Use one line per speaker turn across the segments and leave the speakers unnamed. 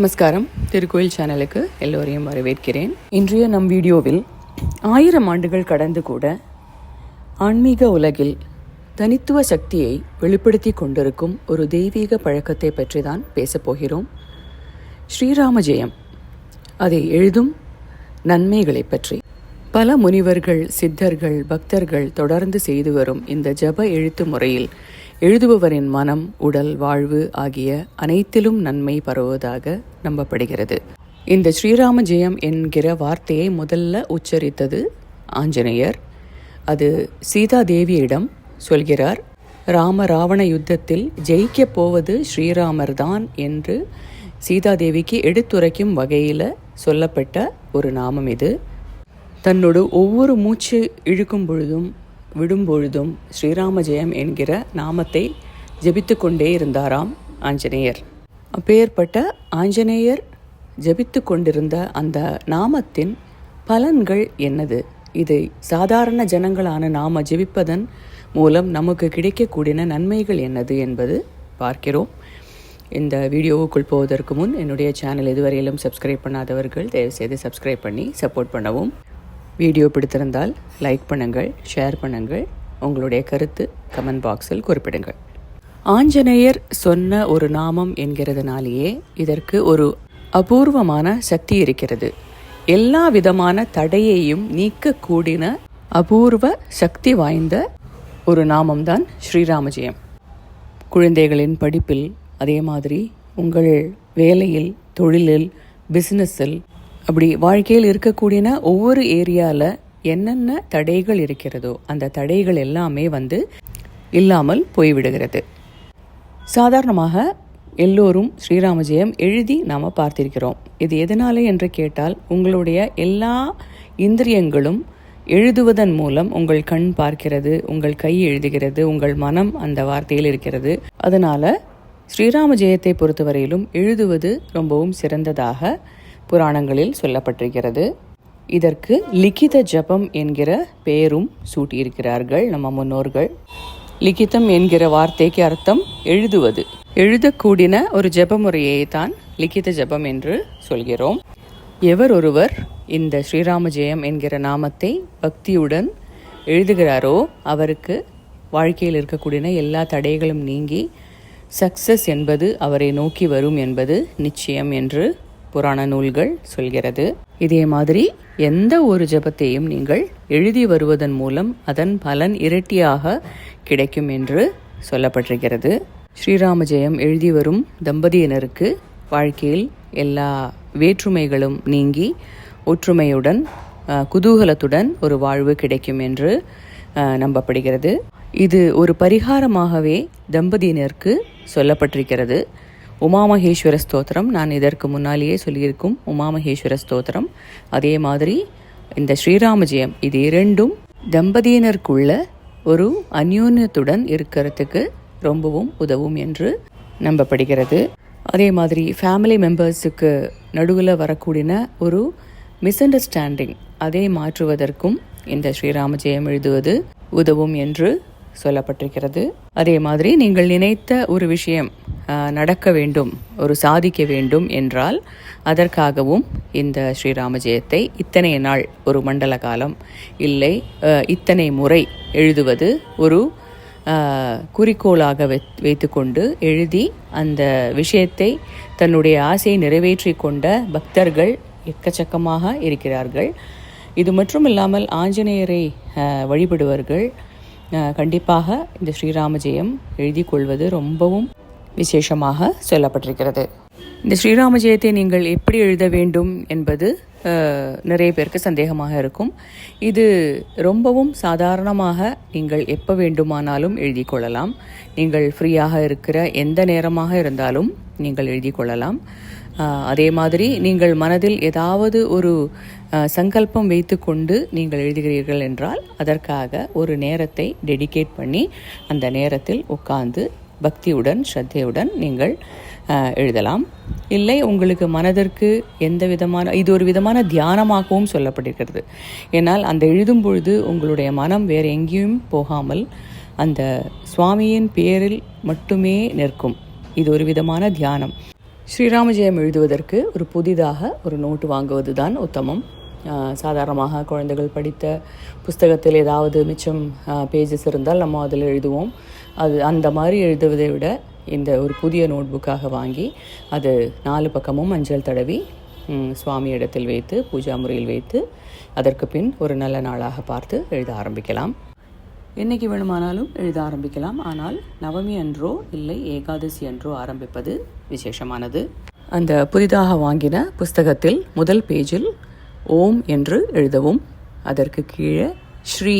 நமஸ்காரம். திருக்கோயில் சேனலுக்கு எல்லோரையும் வரவேற்கிறேன். இன்றைய நம் வீடியோவில் ஆயிரம் ஆண்டுகள் கடந்து கூட ஆன்மீக உலகில் தனித்துவ சக்தியை வெளிப்படுத்தி கொண்டிருக்கும் ஒரு தெய்வீக பழக்கத்தை பற்றி தான் பேசப் போகிறோம். ஸ்ரீராம ஜெயம் அதை எழுதும் நன்மைகளை பற்றி. பல முனிவர்கள் சித்தர்கள் பக்தர்கள் தொடர்ந்து செய்து வரும் இந்த ஜப எழுத்து முறையில் எழுதுபவரின் மனம் உடல் வாழ்வு ஆகிய அனைத்திலும் நன்மை பரவுவதாக நம்பப்படுகிறது. இந்த ஸ்ரீராம ஜெயம் என்கிற வார்த்தையை முதல்ல உச்சரித்தது ஆஞ்சநேயர். அது சீதா தேவியிடம் சொல்கிறார் ராம ராவண யுத்தத்தில் ஜெயிக்கப் போவது ஸ்ரீராமர் தான் என்று சீதாதேவிக்கு எடுத்துரைக்கும் வகையில் சொல்லப்பட்ட ஒரு நாமம் இது. தன்னோட ஒவ்வொரு மூச்சு இழுக்கும் பொழுதும் விடும் பொழுதும் ஸ்ரீராம ஜெயம் என்கிற நாமத்தை ஜெபித்து கொண்டே இருந்தாராம் ஆஞ்சநேயர். அப்பேற்பட்ட ஆஞ்சநேயர் ஜபித்து கொண்டிருந்த அந்த நாமத்தின் பலன்கள் என்னது? இதை சாதாரண ஜனங்களான நாம ஜெபிப்பதன் மூலம் நமக்கு கிடைக்கக்கூடிய நன்மைகள் என்னது என்பது பார்க்கிறோம். இந்த வீடியோவுக்குள் போவதற்கு முன் என்னுடைய சேனல் இதுவரையிலும் சப்ஸ்கிரைப் பண்ணாதவர்கள் தயவுசெய்து சப்ஸ்கிரைப் பண்ணி சப்போர்ட் பண்ணவும். வீடியோ பிடித்திருந்தால் லைக் பண்ணுங்கள் ஷேர் பண்ணுங்கள். உங்களுடைய கருத்து கமெண்ட் பாக்ஸில் குறிப்பிடுங்கள். ஆஞ்சநேயர் சொன்ன ஒரு நாமம் என்கிறதுனாலேயே இதற்கு ஒரு அபூர்வமான சக்தி இருக்கிறது. எல்லா விதமான தடையையும் நீக்கக்கூடின அபூர்வ சக்தி வாய்ந்த ஒரு நாமம்தான் ஸ்ரீராமஜெயம். குழந்தைகளின் படிப்பில் அதே மாதிரி உங்கள் வேலையில் தொழிலில் பிஸ்னஸில் அப்படி வாழ்க்கையில் இருக்கக்கூடியன ஒவ்வொரு ஏரியாவில் என்னென்ன தடைகள் இருக்கிறதோ அந்த தடைகள் எல்லாமே வந்து இல்லாமல் போய்விடுகிறது. சாதாரணமாக எல்லோரும் ஸ்ரீராமஜெயம் எழுதி நாம் பார்த்திருக்கிறோம். இது எதனாலே என்று கேட்டால் உங்களுடைய எல்லா இந்திரியங்களும் எழுதுவதன் மூலம் உங்கள் கண் பார்க்கிறது உங்கள் கை எழுதுகிறது உங்கள் மனம் அந்த வார்த்தையில் இருக்கிறது. அதனால் ஸ்ரீராம ஜெயத்தை பொறுத்தவரையிலும் எழுதுவது ரொம்பவும் சிறந்ததாக புராணங்களில் சொல்லப்பட்டிருக்கிறது. இதற்கு லிகித ஜபம் என்கிற பெயரும் சூட்டியிருக்கிறார்கள் நம்ம முன்னோர்கள். லிகிதம் என்கிற வார்த்தைக்கு அர்த்தம் எழுதுவது. எழுதக்கூடின ஒரு ஜப முறையை தான் லிகித ஜபம் என்று சொல்கிறோம். எவர் ஒருவர் இந்த ஸ்ரீராம ஜெயம் என்கிற நாமத்தை பக்தியுடன் எழுதுகிறாரோ அவருக்கு வாழ்க்கையில் இருக்கக்கூடிய எல்லா தடைகளும் நீங்கி சக்சஸ் என்பது அவரை நோக்கி வரும் என்பது நிச்சயம் என்று புராண நூல்கள் சொல்கிறது. இதே மாதிரி எந்த ஒரு ஜபத்தையும் நீங்கள் எழுதி வருவதன் மூலம் அதன் பலன் இரட்டியாக கிடைக்கும் என்று சொல்லப்பட்டிருக்கிறது. ஸ்ரீராம ஜெயம் எழுதி வரும் தம்பதியினருக்கு வாழ்க்கையில் எல்லா வேற்றுமைகளும் நீங்கி ஒற்றுமையுடன் குதூகலத்துடன் ஒரு வாழ்வு கிடைக்கும் என்று நம்பப்படுகிறது. இது ஒரு பரிகாரமாகவே தம்பதியினருக்கு சொல்லப்பட்டிருக்கிறது. உமாமகேஸ்வர ஸ்தோத்திரம். நான் இதற்கு முன்னாலேயே சொல்லியிருக்கும் உமாமகேஸ்வர ஸ்தோத்திரம். அதே மாதிரி இந்த ஸ்ரீராம ஜெயம் இது இரண்டும் தம்பதியினருக்குள்ள ஒரு அந்யோன்யத்துடன் இருக்கிறதுக்கு ரொம்பவும் உதவும் என்று நம்பப்படுகிறது. அதே மாதிரி ஃபேமிலி மெம்பர்ஸுக்கு நடுவில் வரக்கூடிய ஒரு மிஸ் அண்டர்ஸ்டாண்டிங் அதை மாற்றுவதற்கும் இந்த ஸ்ரீராம ஜெயம் எழுதுவது உதவும் என்று சொல்லப்பட்டிருக்கிறது. அதே மாதிரி நீங்கள் நினைத்த ஒரு விஷயம் நடக்க வேண்டும் ஒரு சாதிக்க வேண்டும் என்றால் அதற்காகவும் இந்த ஸ்ரீராம ஜெயத்தை இத்தனை நாள் ஒரு மண்டல காலம் இல்லை இத்தனை முறை எழுதுவது ஒரு குறிக்கோளாக வைத்துக்கொண்டு எழுதி அந்த விஷயத்தை தன்னுடைய ஆசையை நிறைவேற்றி கொண்ட பக்தர்கள் எக்கச்சக்கமாக இருக்கிறார்கள். இது மட்டும் இல்லாமல் ஆஞ்சநேயரை வழிபடுவர்கள் கண்டிப்பாக இந்த ஸ்ரீராமஜெயம் எழுதி கொள்வது ரொம்பவும் விசேஷமாக சொல்லப்பட்டிருக்கிறது. இந்த ஸ்ரீராம ஜெயத்தை நீங்கள் எப்படி எழுத வேண்டும் என்பது நிறைய பேருக்கு சந்தேகமாக இருக்கும். இது ரொம்பவும் சாதாரணமாக நீங்கள் எப்போ வேண்டுமானாலும் எழுதி கொள்ளலாம். நீங்கள் ஃப்ரீயாக இருக்கிற எந்த நேரமாக இருந்தாலும் நீங்கள் எழுதி கொள்ளலாம். அதே மாதிரி நீங்கள் மனதில் ஏதாவது ஒரு சங்கல்பம் வைத்துக்கொண்டு நீங்கள் எழுதுகிறீர்கள் என்றால் அதற்காக ஒரு நேரத்தை டெடிகேட் பண்ணி அந்த நேரத்தில் உட்கார்ந்து பக்தியுடன் ஸ்ரத்தையுடன் நீங்கள் எழுதலாம். இல்லை உங்களுக்கு மனதிற்கு எந்த விதமான இது ஒரு விதமான தியானமாகவும் சொல்லப்பட்டிருக்கிறது. ஏன்னால் அந்த எழுதும் பொழுது உங்களுடைய மனம் வேறு எங்கேயும் போகாமல் அந்த சுவாமியின் பேரில் மட்டுமே நிற்கும். இது ஒரு விதமான தியானம். ஸ்ரீராம ஜெயம் எழுதுவதற்கு ஒரு புதிதாக ஒரு நோட்டு வாங்குவது தான் உத்தமம் சாதாரணமாக குழந்தைகள் படித்த புஸ்தகத்தில் ஏதாவது மிச்சம் பேஜஸ் இருந்தால் நம்ம அதில் எழுதுவோம். அது அந்த மாதிரி எழுதுவதை விட இந்த ஒரு புதிய நோட்புக்காக வாங்கி அது நாலு பக்கமும் மஞ்சள் தடவி சுவாமி இடத்தில் வைத்து பூஜா முறையில் வைத்து அதற்கு பின் ஒரு நல்ல நாளாக பார்த்து எழுத ஆரம்பிக்கலாம். என்னைக்கு வேணுமானாலும் எழுத ஆரம்பிக்கலாம். ஆனால் நவமி அன்றோ இல்லை ஏகாதசி அன்றோ ஆரம்பிப்பது விசேஷமானது. அந்த புதிதாக வாங்கின புஸ்தகத்தில் முதல் பேஜில் ஓம் என்று எழுதவும் அதற்கு கீழே ஸ்ரீ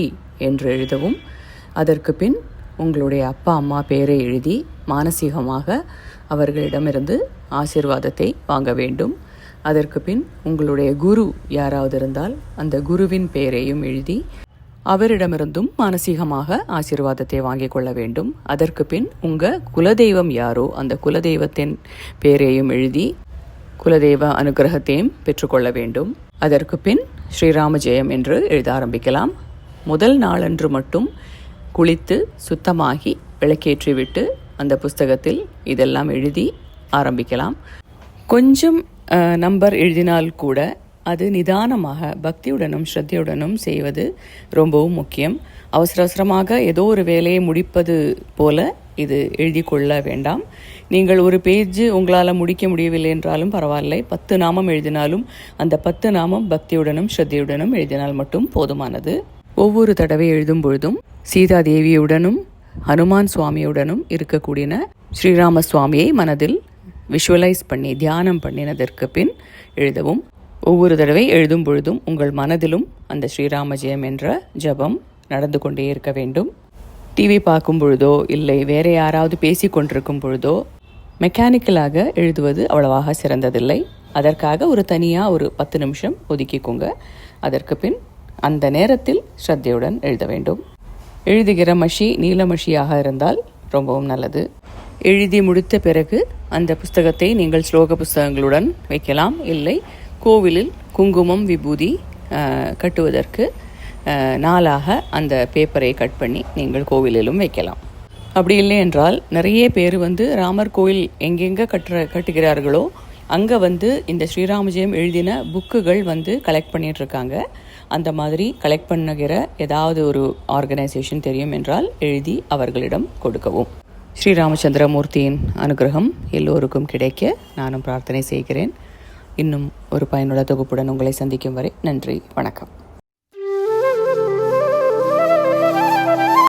என்று எழுதவும் அதற்கு பின் உங்களுடைய அப்பா அம்மா பெயரை எழுதி மானசீகமாக அவர்களிடமிருந்து ஆசீர்வாதத்தை வாங்க வேண்டும். அதற்கு பின் உங்களுடைய குரு யாராவது இருந்தால் அந்த குருவின் பெயரையும் எழுதி அவரிடமிருந்தும் மானசீகமாக ஆசீர்வாதத்தை வாங்கிக் கொள்ள வேண்டும். அதற்கு பின் உங்கள் குலதெய்வம் யாரோ அந்த குலதெய்வத்தின் பெயரையும் எழுதி குலதெய்வ அனுகிரகத்தையும் பெற்றுக்கொள்ள வேண்டும். அதற்கு பின் ஸ்ரீராம ஜெயம் என்று எழுத ஆரம்பிக்கலாம். முதல் நாளன்று மட்டும் குளித்து சுத்தமாகி விளக்கேற்றிவிட்டு அந்த புஸ்தகத்தில் இதெல்லாம் எழுதி ஆரம்பிக்கலாம். கொஞ்சம் நம்பர் எழுதினால் கூட அது நிதானமாக பக்தியுடனும் ஸ்ரத்தையுடனும் செய்வது ரொம்பவும் முக்கியம். அவசர அவசரமாக ஏதோ ஒரு வேலையை முடிப்பது போல இது எழுதி கொள்ள வேண்டாம். நீங்கள் ஒரு பேஜ் உங்களால் முடிக்க முடியவில்லை என்றாலும் பரவாயில்லை. பத்து நாமம் எழுதினாலும் அந்த பத்து நாமம் பக்தியுடனும் ஸ்ரத்தையுடனும் எழுதினால் மட்டும் போதுமானது. ஒவ்வொரு தடவை எழுதும் பொழுதும் சீதா தேவியுடனும் ஹனுமான் சுவாமியுடனும் இருக்கக்கூடிய ஸ்ரீராம சுவாமியை மனதில் விஷுவலைஸ் பண்ணி தியானம் பண்ணினதற்கு பின் எழுதவும். ஒவ்வொரு தடவை எழுதும் பொழுதும் உங்கள் மனதிலும் அந்த ஸ்ரீராம ஜெயம் என்ற ஜபம் நடந்து கொண்டே இருக்க வேண்டும். டிவி பார்க்கும் பொழுதோ இல்லை வேற யாராவது பேசி கொண்டிருக்கும் பொழுதோ மெக்கானிக்கலாக எழுதுவது அவ்வளவாக சிறந்ததில்லை. அதற்காக ஒரு தனியாக ஒரு பத்து நிமிஷம் ஒதுக்கிக்கோங்க. அதற்கு பின் அந்த நேரத்தில் ஸ்ரத்தையுடன் எழுத வேண்டும். எழுதுகிற மஷி நீலமஷியாக இருந்தால் ரொம்பவும் நல்லது. எழுதி முடித்த பிறகு அந்த புஸ்தகத்தை நீங்கள் ஸ்லோக புஸ்தகங்களுடன் வைக்கலாம். இல்லை கோவிலில் குங்குமம் விபூதி கட்டுவதற்கு நாளாக அந்த பேப்பரை கட் பண்ணி நீங்கள் கோவிலிலும் வைக்கலாம். அப்படி இல்லை என்றால் நிறைய பேர் வந்து ராமர் கோயில் எங்கெங்கே கட்டுற கட்டுகிறார்களோ அங்கே வந்து இந்த ஸ்ரீராமஜெயம் எழுதின புக்குகள் வந்து கலெக்ட் பண்ணிகிட்ருக்காங்க இருக்காங்க. அந்த மாதிரி கலெக்ட் பண்ணுகிற ஏதாவது ஒரு ஆர்கனைசேஷன் தெரியும் என்றால் எழுதி அவர்களிடம் கொடுக்கவும். ஸ்ரீ ராமச்சந்திரமூர்த்தியின் அனுகிரகம் எல்லோருக்கும் கிடைக்க நானும் பிரார்த்தனை செய்கிறேன். இன்னும் ஒரு பயனுள்ள தொகுப்புடன் உங்களை சந்திக்கும் வரை நன்றி வணக்கம்.